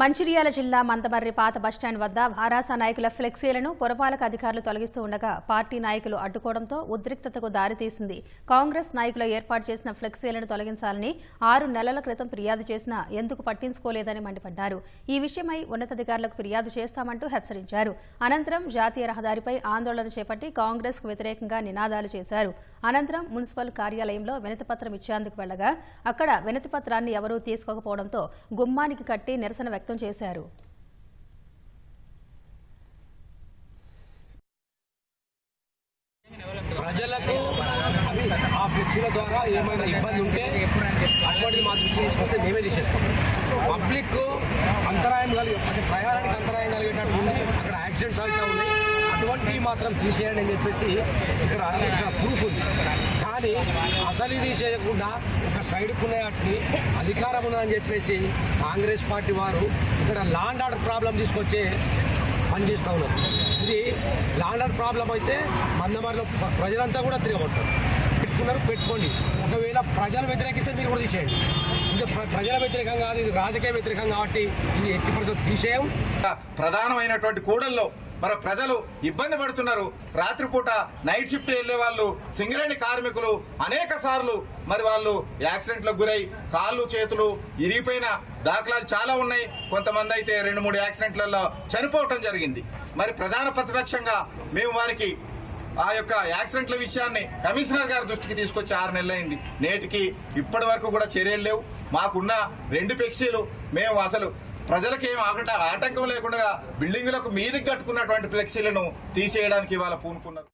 మంచిర్యాల జిల్లా మందమర్రి పాత బస్టాండ్ వద్ద భారాస నాయకుల ఫ్లెక్సీలను పురపాలక అధికారులు తొలగిస్తూ ఉండగా పార్టీ నాయకులు అడ్డుకోవడంతో ఉద్రిక్తతకు దారితీసింది కాంగ్రెస్ నాయకులు ఏర్పాటు చేసిన ఫ్లెక్సీలను తొలగించాలని ఆరు నెలల క్రితం ఫిర్యాదు చేసినా ఎందుకు పట్టించుకోలేదని మండిపడ్డారు. ఈ విషయమై ఉన్నతాధికారులకు ఫిర్యాదు చేస్తామంటూ హెచ్చరించారు. అనంతరం జాతీయ రహదారిపై ఆందోళన చేపట్టి కాంగ్రెస్కు వ్యతిరేకంగా నినాదాలు చేశారు. అనంతరం మున్సిపల్ కార్యాలయంలో వినతిపత్రం ఇచ్చేందుకు వెళ్ళగా అక్కడ వినతిపత్రాన్ని ఎవరూ తీసుకోకపోవడంతో గుమ్మానికి కట్టి నిరసన వ్యక్తం చేశారు. ప్రజలకు అవి ఆ ఫ్లెక్సీల ద్వారా ఏమైనా ఇబ్బంది ఉంటే అటువంటిది మా దృష్టి తీసుకొస్తే మేమే తీసేస్తాం. పబ్లిక్ అంతరాయం కలిగి అంటే ప్రయాణానికి అంతరాయం కలిగేటట్టు ఉంది అక్కడ యాక్సిడెంట్స్ అవుతా ఉన్నాయి. అటువంటివి మాత్రం తీసేయండి అని చెప్పేసి ఇక్కడ ఇక్కడ ప్రూఫ్ ఉంది. కానీ అసలు ఇది చేయకుండా ఒక సైడ్కు వాటిని అధికారం ఉన్నదని చెప్పేసి కాంగ్రెస్ పార్టీ వారు ఇక్కడ లాండ్ ఆర్డర్ ప్రాబ్లం తీసుకొచ్చే పనిచేస్తూ ఉన్నారు. ఇది లాండ్ ఆర్డర్ ప్రాబ్లం అయితే మందమారిలో ప్ర- ప్రజలంతా కూడా తిరగబడతారు. పెట్టుకున్నారు పెట్టుకోండి. ఒకవేళ ప్రజలు వ్యతిరేకిస్తే మీరు కూడా తీసేయండి. ఇది ప్ర- ప్రజల వ్యతిరేకం కాదు ఇది రాజకీయ వ్యతిరేకం కాబట్టి ఇది ఎట్టి ప్రజలు తీసేయం. ప్రధానమైనటువంటి కూడల్లో మరి ప్రజలు ఇబ్బంది పడుతున్నారు. రాత్రిపూట నైట్ షిఫ్ట్ వెళ్ళే వాళ్ళు సింగరేణి కార్మికులు అనేక సార్లు మరి వాళ్ళు యాక్సిడెంట్లకు గురై కాళ్ళు చేతులు ఇరిగిపోయిన దాఖలాలు చాలా ఉన్నాయి. కొంతమంది అయితే రెండు మూడు యాక్సిడెంట్లలో చనిపోవటం జరిగింది. మరి ప్రధాన ప్రతిపక్షంగా మేము వారికి ఆ యొక్క యాక్సిడెంట్ల విషయాన్ని కమిషనర్ గారి దృష్టికి తీసుకొచ్చి ఆరు నెలలైంది. నేటికి ఇప్పటి వరకు కూడా చర్యలు లేవు. మాకున్న రెండు పెక్సీలు మేము అసలు ప్రజలకు ఏం ఆటంకం లేకుండా బిల్డింగులకు మీదికి కట్టుకున్నటువంటి ఫ్లెక్సీలను తీసేయడానికి ఇవాళ పూనుకున్నారు.